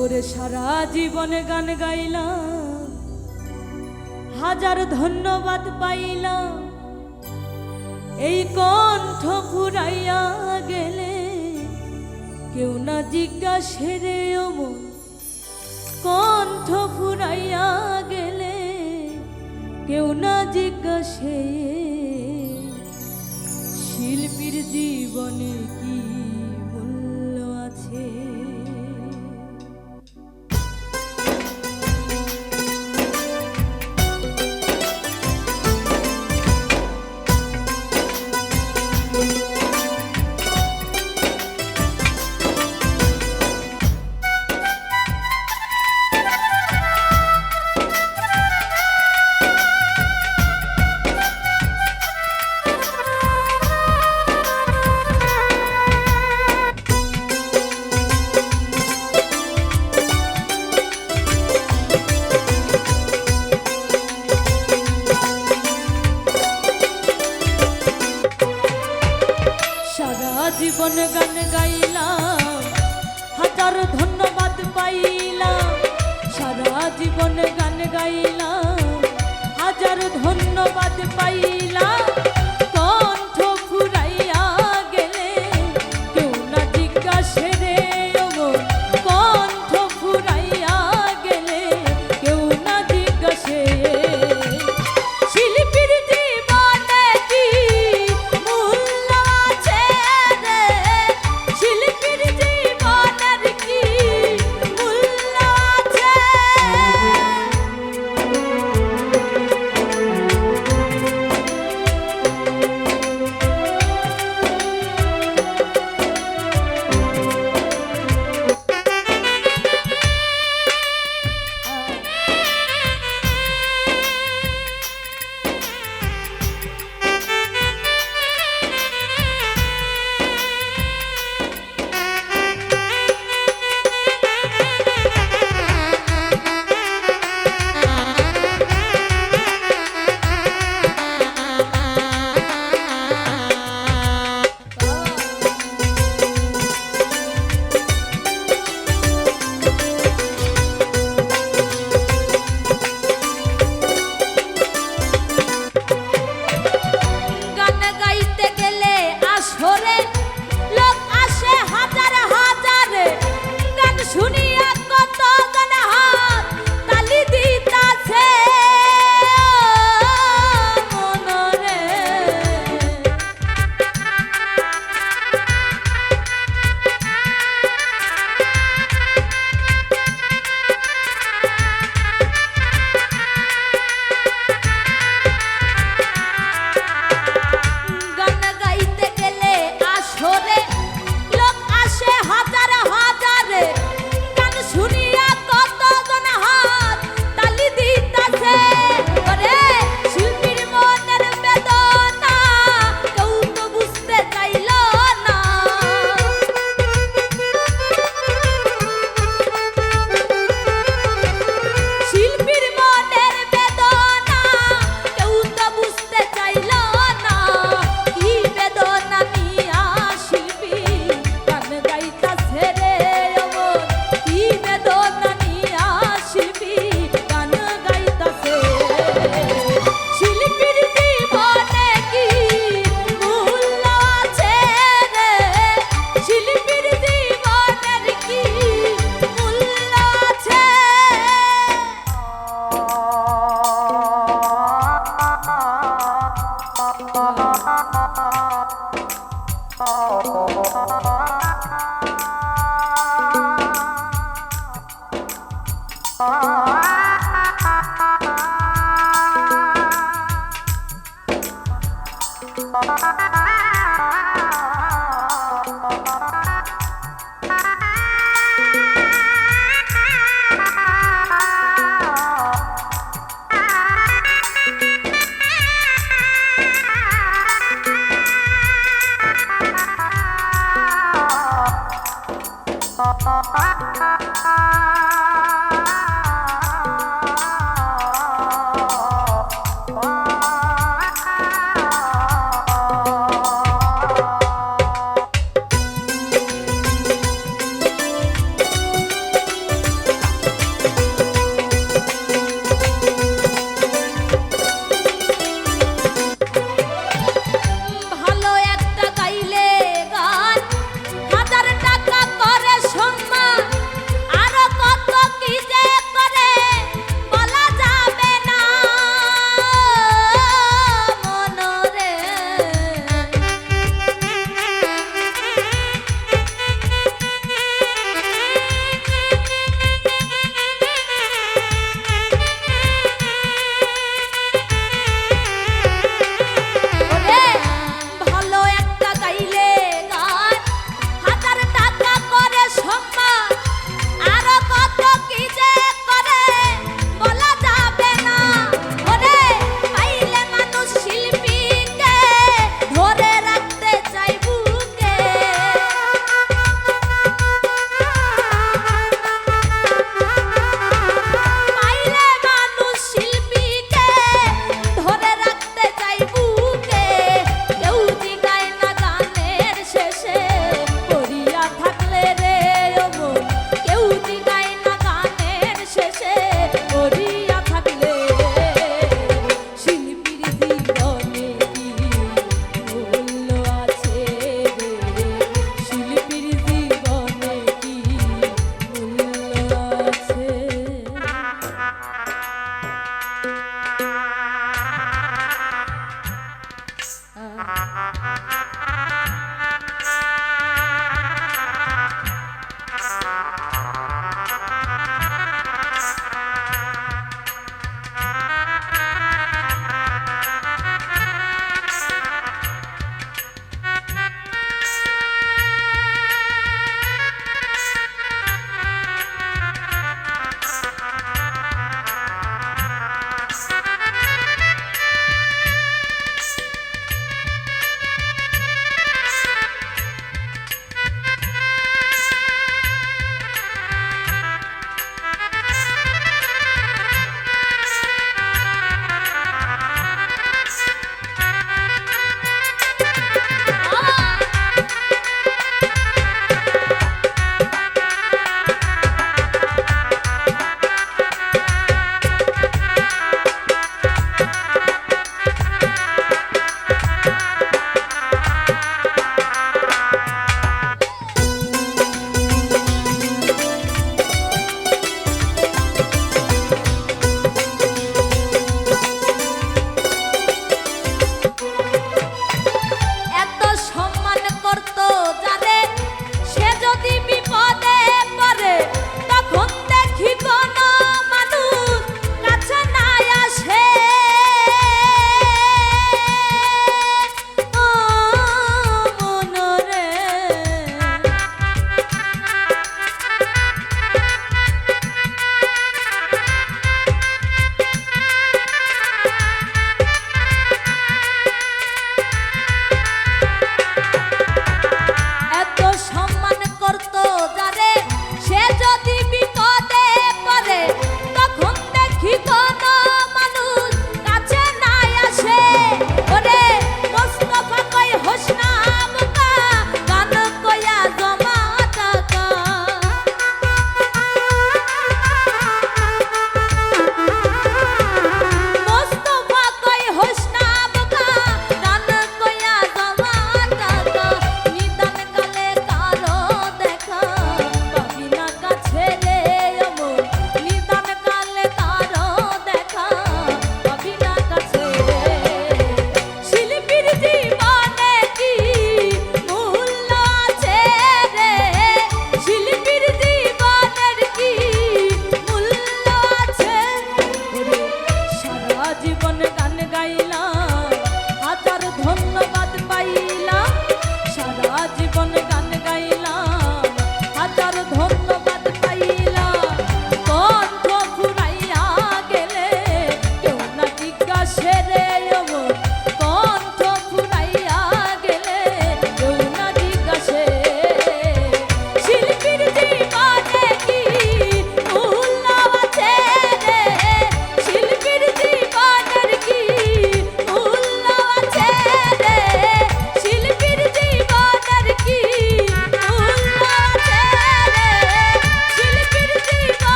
ওরে সারা জীবনে গান গাইলাম, হাজার ধন্যবাদ পাইলাম। এই কণ্ঠ ফুরাইয়া গেলে কেউ না জিজ্ঞাসে রে অমন কণ্ঠ ফুরাইয়া গেলে কেউ না জিজ্ঞাসে, শিল্পীর জীবনে কি জীবন গান গাইলাম। হাজার ধন্যবাদ পাই